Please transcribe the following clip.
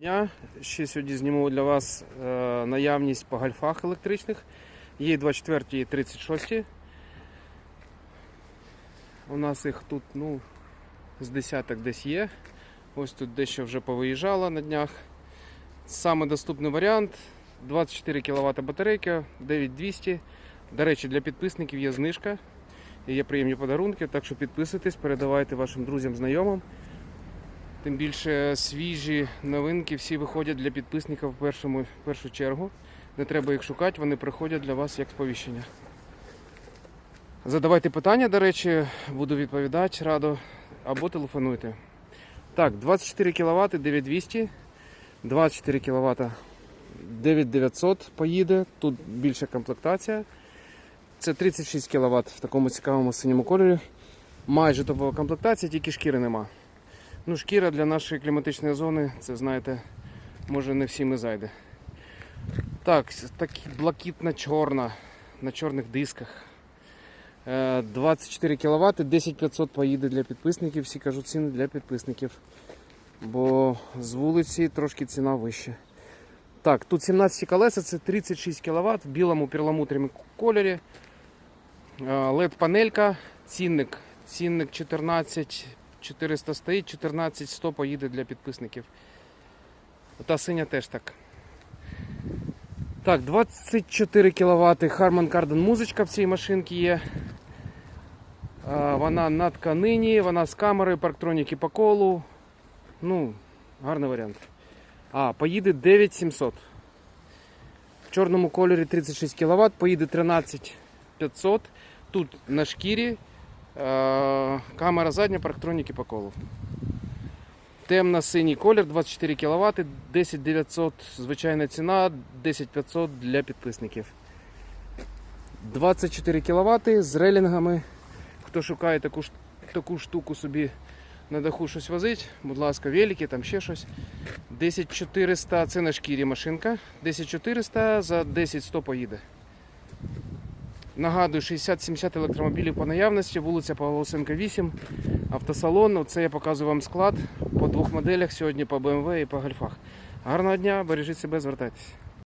Дня. Ще сьогодні зніму для вас е, наявність по гальфах електричних. Є 24 і 36. У нас їх тут ну, з десяток десь є. Ось тут дещо вже повиїжджало на днях. Саме доступний варіант 24 кВт батарейка, 9200. До речі, для підписників є знижка є приємні подарунки, так що підписуйтесь, передавайте вашим друзям, знайомим. Тим більше свіжі новинки всі виходять для підписників в першому, першу чергу. Не треба їх шукати, вони приходять для вас як сповіщення. Задавайте питання, до речі, буду відповідати радо або телефонуйте. Так, 24 кВт 9200, 24 кВт 9900 поїде, тут більша комплектація. Це 36 кВт в такому цікавому синьому кольорі. Майже топова комплектація, тільки шкіри нема. Ну, шкіра для нашої кліматичної зони, це знаєте, може не всім і зайде. Так, так блакитно-чорна на чорних дисках. Е, 24 кВт, 10500 поїде для підписників, всі кажуть ціни для підписників. Бо з вулиці трошки ціна вища. Так, тут 17 колеса, це 36 кВт в білому перламутровому кольорі. led панелька цінник, цінник 14 400 стоїть, 14 100 поїде для підписників. Та синя теж так. Так, 24 кВт Harman Kardon музичка в цій машинці є. Вона на тканині, вона з камерою, парктроніки по колу. Ну, гарний варіант. А, поїде 9700. В чорному кольорі 36 кВт, поїде 13500. Тут на шкірі Камера задня, парктроніки по колу. Темно-синій колір, 24 кВт, 10900 звичайна ціна, 10500 для підписників. 24 кВт з релінгами. Хто шукає таку, таку штуку собі на даху щось возить, будь ласка, велики, там ще щось. 10400 це на шкірі машинка. 10400 за 10100 поїде. Нагадую, 60-70 електромобілів по наявності, вулиця Павлосенка 8, автосалон. Це я показую вам склад по двох моделях сьогодні по BMW і по гольфах. Гарного дня, бережіть себе, звертайтеся.